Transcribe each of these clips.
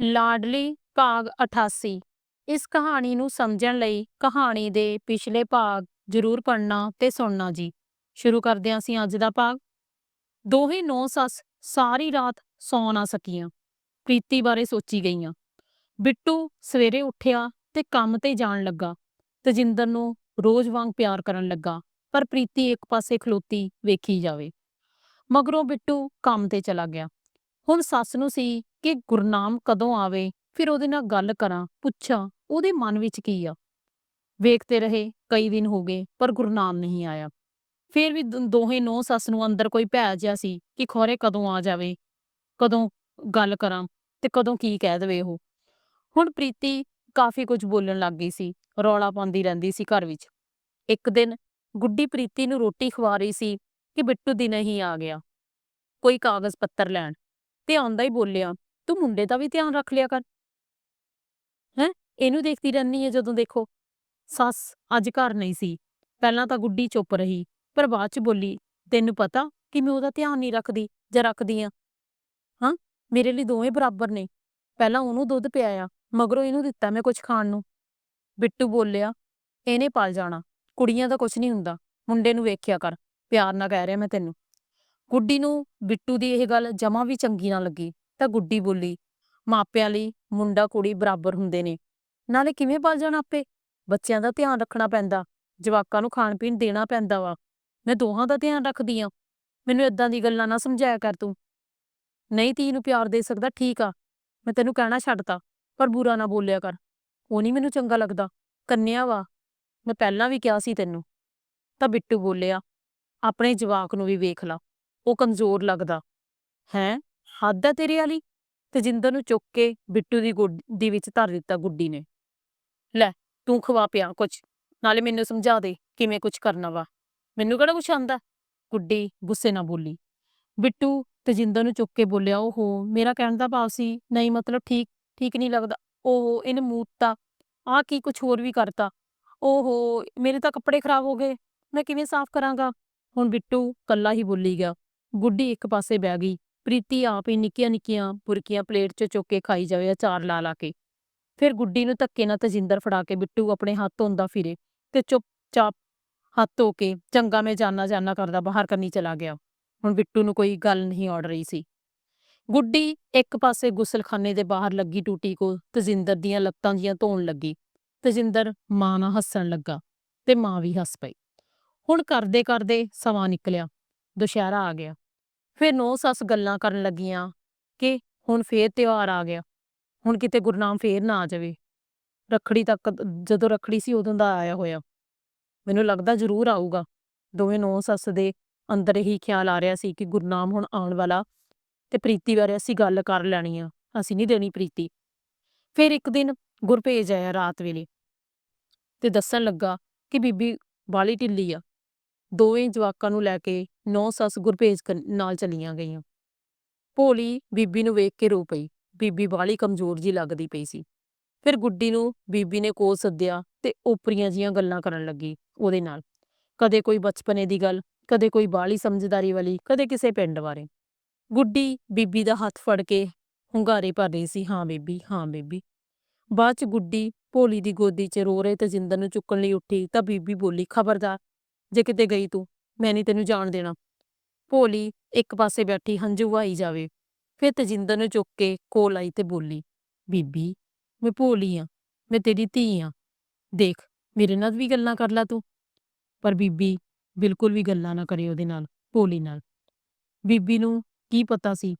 ਲਾਡਲੀ ਭਾਗ 88 ਇਸ ਕਹਾਣੀ ਨੂੰ ਸਮਝਣ ਲਈ ਕਹਾਣੀ ਦੇ ਪਿਛਲੇ ਭਾਗ ਜ਼ਰੂਰ ਪੜ੍ਹਨਾ ਤੇ ਸੁਣਨਾ ਜੀ। ਸ਼ੁਰੂ ਕਰਦੇ ਹਾਂ ਅਸੀਂ ਅੱਜ ਦਾ ਭਾਗ। ਦੋਹੇ ਨੌ ਸੱਸ ਸਾਰੀ ਰਾਤ ਸੌ ਨਾ ਸਕੀਆਂ। ਪ੍ਰੀਤੀ ਬਾਰੇ ਸੋਚੀ ਗਈਆਂ। ਬਿੱਟੂ ਸਵੇਰੇ ਉੱਠਿਆ ਤੇ ਕੰਮ ਤੇ ਜਾਣ ਲੱਗਾ। ਤਜਿੰਦਰ ਨੂੰ ਰੋਜ਼ ਵਾਂਗ ਪਿਆਰ ਕਰਨ ਲੱਗਾ, ਪਰ ਪ੍ਰੀਤੀ ਇੱਕ ਪਾਸੇ ਖਲੋਤੀ ਵੇਖੀ ਜਾਵੇ। ਮਗਰੋਂ ਬਿੱਟੂ ਕੰਮ ਤੇ ਚਲਾ ਗਿਆ। ਹੁਣ ਸੱਸ ਨੂੰ ਸੀ ਕਿ ਗੁਰਨਾਮ ਕਦੋਂ ਆਵੇ, ਫਿਰ ਉਹਦੇ ਨਾਲ ਗੱਲ ਕਰਾਂ, ਪੁੱਛਾਂ, ਉਹਦੇ ਮਨ ਵਿੱਚ ਕੀ ਆ? ਵੇਖਦੇ ਰਹੇ, ਕਈ ਦਿਨ ਹੋ ਗਏ, ਪਰ ਗੁਰਨਾਮ ਨਹੀਂ ਆਇਆ। ਫਿਰ ਵੀ ਦ- ਦੋਹੇ ਨੋ ਸੱਸ ਨੂੰ ਅੰਦਰ ਕੋਈ ਭੈ ਜਿਹਾ ਸੀ ਕਿ ਖੋਰੇ ਕਦੋਂ ਆ ਜਾਵੇ, ਕਦੋਂ ਗੱਲ ਕਰਾਂ ਤੇ ਕਦੋਂ ਕੀ ਕਹਿ ਦੇਵੇ ਉਹ। ਹੁਣ ਪ੍ਰੀਤੀ ਕਾਫੀ ਕੁਝ ਬੋਲਣ ਲੱਗ ਗਈ ਸੀ, ਰੌਲਾ ਪਾਉਂਦੀ ਰਹਿੰਦੀ ਸੀ ਘਰ ਵਿੱਚ। ਇੱਕ ਦਿਨ ਗੁੱਡੀ ਪ੍ਰੀਤੀ ਨੂੰ ਰੋਟੀ ਖਵਾ ਰਹੀ ਸੀ ਕਿ ਬਿੱਟੂ ਦਿਨੇ ਹੀ ਆ ਗਿਆ। ਕੋਈ ਕਾਗਜ਼ ਪੱਤਰ ਲੈਣ। ਤੇ ਆਉਂਦਾ ਹੀ ਬੋਲਿਆ, ਤੂੰ ਮੁੰਡੇ ਦਾ ਵੀ ਧਿਆਨ ਰੱਖ ਲਿਆ ਕਰ। ਹੈ? ਇਹਨੂੰ ਦੇਖਦੀ ਰਹਿੰਦੀ ਹੈ ਜਦੋਂ ਦੇਖੋ, ਸੱਸ ਅੱਜ ਘਰ ਨਹੀਂ ਸੀ, ਪਹਿਲਾਂ ਤਾਂ ਗੁੱਡੀ ਚੁੱਪ ਰਹੀ, ਪਰ ਬਾਅਦ ਚ ਬੋਲੀ, ਤੈਨੂੰ ਪਤਾ ਕਿ ਮੈਂ ਉਹਦਾ ਧਿਆਨ ਨਹੀਂ ਰੱਖਦੀ, ਜਾਂ ਰੱਖਦੀ ਆ। ਹਾਂ? ਮੇਰੇ ਲਈ ਦੋਵੇਂ ਬਰਾਬਰ ਨੇ। ਪਹਿਲਾਂ ਉਹਨੂੰ ਦੁੱਧ ਪਿਆਇਆ, ਮਗਰੋਂ ਇਹਨੂੰ ਦਿੱਤਾ ਮੈਂ ਕੁਝ ਖਾਣ ਨੂੰ। ਬਿੱਟੂ ਬੋਲਿਆ, ਇਹਨੇ ਪਲ ਜਾਣਾ, ਕੁੜੀਆਂ ਦਾ ਕੁਝ ਨਹੀਂ ਹੁੰਦਾ, ਮੁੰਡੇ ਨੂੰ ਵੇਖਿਆ ਕਰ, ਪਿਆਰ ਨਾਲ ਕਹਿ ਰਿਹਾ ਮੈਂ ਤੈਨੂੰ। ਗੁੱਡੀ ਨੂੰ ਬਿੱਟੂ ਦੀ ਇਹ ਗੱਲ ਜਮਾਂ ਵੀ ਚੰਗੀ ਨਾ ਲੱਗੀ, ਤਾਂ ਗੁੱਡੀ ਬੋਲੀ, ਮਾਪਿਆਂ ਲਈ ਮੁੰਡਾ ਕੁੜੀ ਬਰਾਬਰ ਹੁੰਦੇ ਨੇ, ਨਾਲੇ ਕਿਵੇਂ ਪਲ ਜਾਣ ਆਪੇ? ਬੱਚਿਆਂ ਦਾ ਧਿਆਨ ਰੱਖਣਾ ਪੈਂਦਾ, ਜਵਾਕਾਂ ਨੂੰ ਖਾਣ ਪੀਣ ਦੇਣਾ ਪੈਂਦਾ ਵਾ, ਮੈਂ ਦੋਹਾਂ ਦਾ ਧਿਆਨ ਰੱਖਦੀ ਆ, ਮੈਨੂੰ ਇਦਾਂ ਦੀ ਗੱਲਾਂ ਨਾ ਸਮਝਾਇਆ ਕਰ ਤੂੰ। ਨਹੀਂ ਧੀ ਨੂੰ ਪਿਆਰ ਦੇ ਸਕਦਾ ਠੀਕ ਆ, ਮੈਂ ਤੈਨੂੰ ਕਹਿਣਾ ਛੱਡਤਾ, ਪਰ ਬੁਰਾ ਨਾ ਬੋਲਿਆ ਕਰ, ਉਹ ਨਹੀਂ ਮੈਨੂੰ ਚੰਗਾ ਲੱਗਦਾ, ਕੰਨਿਆ ਵਾ, ਮੈਂ ਪਹਿਲਾਂ ਵੀ ਕਿਹਾ ਸੀ ਤੈਨੂੰ। ਤਾਂ ਬਿੱਟੂ ਬੋਲਿਆ, ਆਪਣੇ ਜਵਾਕ ਨੂੰ ਵੀ ਵੇਖ ਲਾ। ਉਹ ਕਮਜ਼ੋਰ ਲੱਗਦਾ। ਹੈ? ਹੱਦ ਹੈ ਤੇਰੇ ਵਾਲੀ? ਤਜਿੰਦਰ ਨੂੰ ਚੁੱਕ ਕੇ ਬਿੱਟੂ ਦੀ ਗੋਦੀ ਵਿੱਚ ਧਰ ਦਿੱਤਾ ਗੁੱਡੀ ਨੇ। ਲੈ, ਤੂੰ ਖਵਾ ਪਿਆ ਕੁਛ। ਨਾਲੇ ਮੈਨੂੰ ਸਮਝਾ ਦੇ ਕਿਵੇਂ ਕੁਛ ਕਰਨਾ ਵਾ। ਮੈਨੂੰ ਕਿਹੜਾ ਕੁਛ ਆਂਦਾ ਗੁੱਡੀ ਗੁੱਸੇ ਨਾਲ ਬੋਲੀ। ਬਿੱਟੂ ਤਜਿੰਦਰ ਨੂੰ ਚੁੱਕ ਕੇ ਬੋਲਿਆ, ਓਹੋ, ਮੇਰਾ ਕਹਿਣ ਦਾ ਭਾਵ ਸੀ, ਨਹੀਂ ਮਤਲਬ ਠੀਕ ਠੀਕ ਨਹੀਂ ਲੱਗਦਾ। ਓਹੋ, ਇਹਨੇ ਮੂਤਤਾ ਆ ਕੀ ਕੁਛ ਹੋਰ ਵੀ ਕਰਤਾ? ਓਹੋ, ਮੇਰੇ ਤਾਂ ਕੱਪੜੇ ਖਰਾਬ ਹੋ ਗਏ। ਮੈਂ ਕਿਵੇਂ ਸਾਫ਼ ਕਰਾਂਗਾ? ਹੁਣ ਬਿੱਟੂ ਕੱਲਾ ਹੀ ਬੋਲੀ ਗਿਆ। ਗੁੱਡੀ ਇੱਕ ਪਾਸੇ ਬਹਿ ਗਈ। ਪ੍ਰੀਤੀ ਆਪ ਹੀ ਨਿੱਕੀਆਂ ਨਿੱਕੀਆਂ ਬੁਰਕੀਆਂ ਪਲੇਟ 'ਚ ਚੁੱਕ ਕੇ ਖਾਈ ਜਾਵੇ ਅਚਾਰ ਲਾ ਲਾ ਕੇ। ਫਿਰ ਗੁੱਡੀ ਨੂੰ ਧੱਕੇ ਨਾਲ ਤਜਿੰਦਰ ਫੜਾ ਕੇ ਬਿੱਟੂ ਆਪਣੇ ਹੱਥ ਧੋਂਦਾ ਫਿਰੇ ਤੇ ਚੁੱਪ ਚਾਪ ਹੱਥ ਧੋ ਕੇ ਚੰਗਾ ਮੈਂ ਜਾਨਾ ਜਾਨਾ ਕਰਦਾ ਬਾਹਰ ਕਰਨੀ ਚਲਾ ਗਿਆ। ਹੁਣ ਬਿੱਟੂ ਨੂੰ ਕੋਈ ਗੱਲ ਨਹੀਂ ਔੜ ਰਹੀ ਸੀ। ਗੁੱਡੀ ਇੱਕ ਪਾਸੇ ਗੁਸਲਖਾਨੇ ਦੇ ਬਾਹਰ ਲੱਗੀ ਟੂਟੀ ਕੋਲ ਤਜਿੰਦਰ ਦੀਆਂ ਲੱਤਾਂ ਜੀਆਂ ਧੋਣ ਲੱਗੀ। ਤਜਿੰਦਰ ਮਾਂ ਨਾਲ ਹੱਸਣ ਲੱਗਾ ਤੇ ਮਾਂ ਵੀ ਹੱਸ ਪਈ। ਹੁਣ ਕਰਦੇ ਕਰਦੇ ਸਮਾਂ ਨਿਕਲਿਆ। ਦੁਸ਼ਹਿਰਾ ਆ ਗਿਆ। ਫਿਰ ਨੌ ਸੱਸ ਗੱਲਾਂ ਕਰਨ ਲੱਗੀਆਂ ਕਿ ਹੁਣ ਫੇਰ ਤਿਉਹਾਰ ਆ ਗਿਆ, ਹੁਣ ਕਿਤੇ ਗੁਰਨਾਮ ਫੇਰ ਨਾ ਆ ਜਾਵੇ। ਰੱਖੜੀ ਤੱਕ ਜਦੋਂ ਰੱਖੜੀ ਸੀ ਉਦੋਂ ਦਾ ਆਇਆ ਹੋਇਆ। ਮੈਨੂੰ ਲੱਗਦਾ ਜ਼ਰੂਰ ਆਊਗਾ। ਦੋਵੇਂ ਨੌ ਸੱਸ ਦੇ ਅੰਦਰ ਹੀ ਖਿਆਲ ਆ ਰਿਹਾ ਸੀ ਕਿ ਗੁਰਨਾਮ ਹੁਣ ਆਉਣ ਵਾਲਾ ਤੇ ਪ੍ਰੀਤੀ ਬਾਰੇ ਅਸੀਂ ਗੱਲ ਕਰ ਲੈਣੀ ਆ, ਅਸੀਂ ਨਹੀਂ ਦੇਣੀ ਪ੍ਰੀਤੀ। ਫਿਰ ਇੱਕ ਦਿਨ ਗੁਰਪੇਜ ਆਇਆ ਰਾਤ ਵੇਲੇ ਤੇ ਦੱਸਣ ਲੱਗਾ ਕਿ ਬੀਬੀ ਬਾਲੀ ਢਿੱਲੀ ਆ। ਦੋਵੇਂ ਜਵਾਕਾਂ ਨੂੰ ਲੈ ਕੇ ਨੌ ਸੱਸ ਗੁਰਭੇਜ ਕਨ- ਨਾਲ ਚਲੀਆਂ ਗਈਆਂ। ਭੋਲੀ ਬੀਬੀ ਨੂੰ ਵੇਖ ਕੇ ਰੋ ਪਈ। ਬੀਬੀ ਬਾਲੀ ਕਮਜ਼ੋਰ ਜੀ ਲੱਗਦੀ ਪਈ ਸੀ। ਫਿਰ ਗੁੱਡੀ ਨੂੰ ਬੀਬੀ ਨੇ ਕੋਲ ਸੱਦਿਆ ਤੇ ਓਪਰੀਆਂ ਜੀਆਂ ਗੱਲਾਂ ਕਰਨ ਲੱਗੀ ਉਹਦੇ ਨਾਲ। ਕਦੇ ਕੋਈ ਬਚਪਨੇ ਦੀ ਗੱਲ, ਕਦੇ ਕੋਈ ਬਾਲੀ ਸਮਝਦਾਰੀ ਵਾਲੀ, ਕਦੇ ਕਿਸੇ ਪਿੰਡ ਬਾਰੇ। ਗੁੱਡੀ ਬੀਬੀ ਦਾ ਹੱਥ ਫੜ ਕੇ ਹੁੰਗਾਰੇ ਭਰ ਰਹੀ ਸੀ, ਹਾਂ ਬੀਬੀ ਹਾਂ ਬੀਬੀ। ਬਾਅਦ ਚ ਗੁੱਡੀ ਭੋਲੀ ਦੀ ਗੋਦੀ 'ਚ ਰੋ ਰਹੇ ਤੇ ਜਿੰਦਰ ਨੂੰ ਚੁੱਕਣ ਲਈ ਉੱਠੀ ਤਾਂ ਬੀਬੀ ਬੋਲੀ, ਖਬਰਦਾਰ ਜੇ ਕਿਤੇ ਗਈ ਤੂੰ, ਮੈਂ ਨਹੀਂ ਤੈਨੂੰ ਜਾਣ ਦੇਣਾ। ਭੋਲੀ, ਇੱਕ ਪਾਸੇ ਬੈਠੀ ਹੰਝੂ ਆਈ ਜਾਵੇ। ਫਿਰ ਤਜਿੰਦਰ ਨੂੰ ਚੁੱਕ ਕੇ ਕੋਲ ਆਈ ਤੇ ਬੋਲੀ, ਬੀਬੀ, ਮੈਂ ਭੋਲੀ ਆ, ਮੈਂ ਤੇਰੀ ਧੀ ਆ। ਦੇਖ, ਮੇਰੇ ਨਾਲ ਵੀ ਗੱਲਾਂ ਕਰ ਲੈ ਤੂੰ। ਪਰ ਬੀਬੀ ਬਿਲਕੁਲ ਵੀ ਗੱਲਾਂ ਨਾ ਕਰੇ ਉਹਦੇ ਨਾਲ, ਭੋਲੀ ਨਾਲ। ਬੀਬੀ ਨੂੰ ਕੀ ਪਤਾ ਸੀ?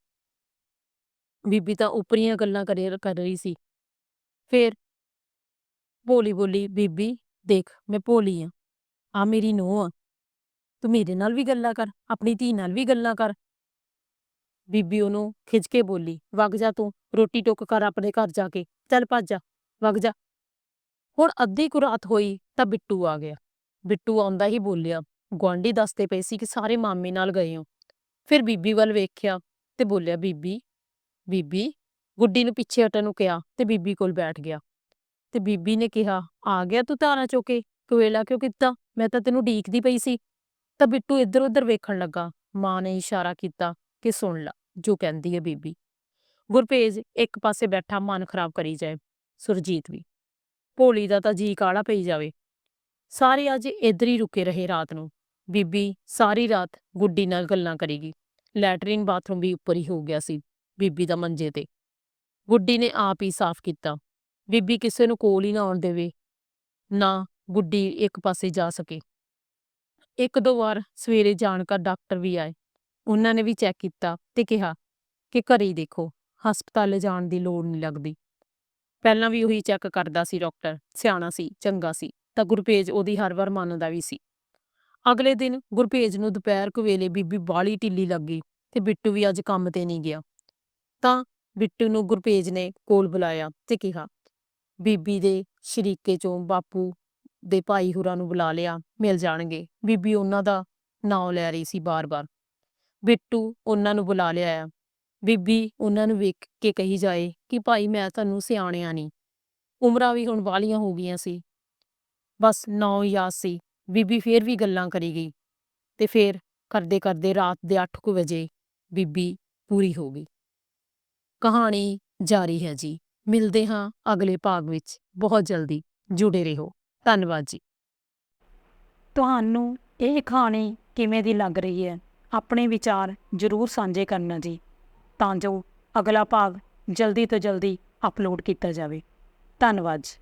ਬੀਬੀ ਤਾਂ ਉਪਰੀਆਂ ਗੱਲਾਂ ਕਰੇ, ਕਰ ਰਹੀ ਸੀ। ਫਿਰ ਭੋਲੀ ਬੋਲੀ, ਬੀਬੀ, ਦੇਖ, ਮੈਂ ਭੋਲੀ ਆ। ਆ ਮੇਰੀ ਨੂੰਹ ਆ। ਤੂੰ ਮੇਰੇ ਨਾਲ ਵੀ ਗੱਲਾਂ ਕਰ, ਆਪਣੀ ਧੀ ਨਾਲ ਵੀ ਗੱਲਾਂ ਕਰ। ਬੀਬੀ ਉਹਨੂੰ ਖਿੱਚ ਕੇ ਬੋਲੀ, ਵਗ ਜਾ ਤੂੰ, ਰੋਟੀ ਟੁੱਕ ਕਰ ਆਪਣੇ ਘਰ ਜਾ ਕੇ। ਚੱਲ ਭੱਜ ਜਾ, ਵਗ ਜਾ। ਹੁਣ ਅੱਧੀ ਕੁ ਰਾਤ ਹੋਈ ਤਾਂ ਬਿੱਟੂ ਆ ਗਿਆ। ਬਿੱਟੂ ਆਉਂਦਾ ਹੀ ਬੋਲਿਆ, ਗੁਆਂਢੀ ਦੱਸਦੇ ਪਏ ਸੀ ਕਿ ਸਾਰੇ ਮਾਮੇ ਨਾਲ ਗਏ ਹੋ। ਫਿਰ ਬੀਬੀ ਵੱਲ ਵੇਖਿਆ ਤੇ ਬੋਲਿਆ, ਬੀਬੀ ਬੀਬੀ, ਗੁੱਡੀ ਨੂੰ ਪਿੱਛੇ ਹਟਣ ਨੂੰ ਕਿਹਾ ਤੇ ਬੀਬੀ ਕੋਲ ਬੈਠ ਗਿਆ। ਤੇ ਬੀਬੀ ਨੇ ਕਿਹਾ, ਆ ਗਿਆ ਤੂੰ ਧਾਰਾਂ ਚੋਕੇ ਕਵੇਲਾ ਕਿਉਂ ਕੀਤਾ? ਮੈਂ ਤਾਂ ਤੈਨੂੰ ਢੀਕਦੀ ਪਈ ਸੀ। ਤਾਂ ਬਿੱਟੂ ਇੱਧਰ ਉੱਧਰ ਵੇਖਣ ਲੱਗਾ। ਮਾਂ ਨੇ ਇਸ਼ਾਰਾ ਕੀਤਾ ਕਿ ਸੁਣ ਲਾ, ਜੋ ਕਹਿੰਦੀ ਹੈ ਬੀਬੀ। ਗੁਰਪੇਜ ਇੱਕ ਪਾਸੇ ਬੈਠਾ, ਮਨ ਖਰਾਬ ਕਰੀ ਜਾਏ। ਸੁਰਜੀਤ ਵੀ। ਭੋਲੀ ਦਾ ਤਾਂ ਜੀ ਕਾਲਾ ਪਈ ਜਾਵੇ। ਸਾਰੇ ਅੱਜ ਇੱਧਰ ਹੀ ਰੁਕੇ ਰਹੇ ਰਾਤ ਨੂੰ। ਬੀਬੀ ਸਾਰੀ ਰਾਤ ਗੁੱਡੀ ਨਾਲ ਗੱਲਾਂ ਕਰੇਗੀ। ਲੈਟਰਿਨ ਬਾਥਰੂਮ ਵੀ ਉੱਪਰ ਹੀ ਹੋ ਗਿਆ ਸੀ, ਬੀਬੀ ਦਾ ਮੰਜੇ ਤੇ। ਗੁੱਡੀ ਨੇ ਆਪ ਹੀ ਸਾਫ਼ ਕੀਤਾ। ਬੀਬੀ ਕਿਸੇ ਨੂੰ ਕੋਲ ਹੀ ਨਾ ਆਉਣ ਦੇਵੇ। ਨਾ ਗੁੱਡੀ ਇੱਕ ਪਾਸੇ ਜਾ ਸਕੇ। ਇੱਕ ਦੋ ਵਾਰ ਸਵੇਰੇ ਜਾਣਕਾਰ ਡਾਕਟਰ ਵੀ ਆਏ। ਉਹਨਾਂ ਨੇ ਵੀ ਚੈੱਕ ਕੀਤਾ ਤੇ ਕਿਹਾ ਕਿ ਘਰੇ ਹੀ ਦੇਖੋ, ਹਸਪਤਾਲ ਜਾਣ ਦੀ ਲੋੜ ਨਹੀਂ ਲੱਗਦੀ। ਪਹਿਲਾਂ ਵੀ ਉਹੀ ਚੈੱਕ ਕਰਦਾ ਸੀ ਡਾਕਟਰ, ਸਿਆਣਾ ਸੀ, ਚੰਗਾ ਸੀ, ਤਾਂ ਗੁਰਪੇਜ ਉਹਦੀ ਹਰ ਵਾਰ ਮੰਨਦਾ ਵੀ ਸੀ। ਅਗਲੇ ਦਿਨ ਗੁਰਪੇਜ ਨੂੰ ਦੁਪਹਿਰ ਕੁ ਵੇਲੇ ਬੀਬੀ ਬਾਲੀ ਢਿੱਲੀ ਲੱਗੀ ਤੇ ਬਿੱਟੂ ਵੀ ਅੱਜ ਕੰਮ ਤੇ ਨਹੀਂ ਗਿਆ। ਤਾਂ ਬਿੱਟੂ ਨੂੰ ਗੁਰਪੇਜ ਨੇ ਕੋਲ ਬੁਲਾਇਆ ਤੇ ਕਿਹਾ, ਬੀਬੀ ਦੇ ਸ਼ਰੀਕੇ ਚੋਂ ਬਾਪੂ ਦੇ ਭਾਈ ਹੁਰਾਂ ਨੂੰ ਬੁਲਾ ਲਿਆ, ਮਿਲ ਜਾਣਗੇ। ਬੀਬੀ ਉਹਨਾਂ ਦਾ ਨਾਂ ਲੈ ਰਹੀ ਸੀ ਬਾਰ-ਬਾਰ। ਬਿੱਟੂ ਉਹਨਾਂ ਨੂੰ ਬੁਲਾ ਲਿਆ ਬੀਬੀ ਉਹਨਾਂ ਨੂੰ ਵੇਖ ਕੇ ਕਹੀ ਜਾਏ ਕਿ ਭਾਈ ਮੈਂ ਤੁਹਾਨੂੰ ਸਿਆਣਿਆ ਨਹੀਂ ਉਮਰਾਂ ਵੀ ਹੁਣ ਵਾਲੀਆਂ ਹੋ ਗਈਆਂ ਸੀ। ਬਸ ਨਾਂ ਯਾਦ ਸੀ। ਬੀਬੀ ਫੇਰ ਵੀ ਗੱਲਾਂ ਕਰੀ ਗਈ ਤੇ ਫੇਰ ਕਰਦੇ ਕਰਦੇ ਰਾਤ ਦੇ 8:00 ਵਜੇ ਬੀਬੀ ਪੂਰੀ ਹੋ ਗਈ। ਕਹਾਣੀ ਜਾਰੀ ਹੈ ਜੀ। ਮਿਲਦੇ ਹਾਂ ਅਗਲੇ ਭਾਗ ਵਿੱਚ। ਬਹੁਤ ਜਲਦੀ ਜੁੜੇ ਰਹੋ। ਧੰਨਵਾਦ ਜੀ। ਤੁਹਾਨੂੰ ਇਹ ਕਹਾਣੀ ਕਿਵੇਂ ਦੀ ਲੱਗ ਰਹੀ ਹੈ, ਆਪਣੇ ਵਿਚਾਰ ਜ਼ਰੂਰ ਸਾਂਝੇ ਕਰਨਾ ਜੀ, ਤਾਂ ਜੋ ਅਗਲਾ ਭਾਗ ਜਲਦੀ ਤੋਂ ਜਲਦੀ ਅਪਲੋਡ ਕੀਤਾ ਜਾਵੇ। ਧੰਨਵਾਦ ਜੀ।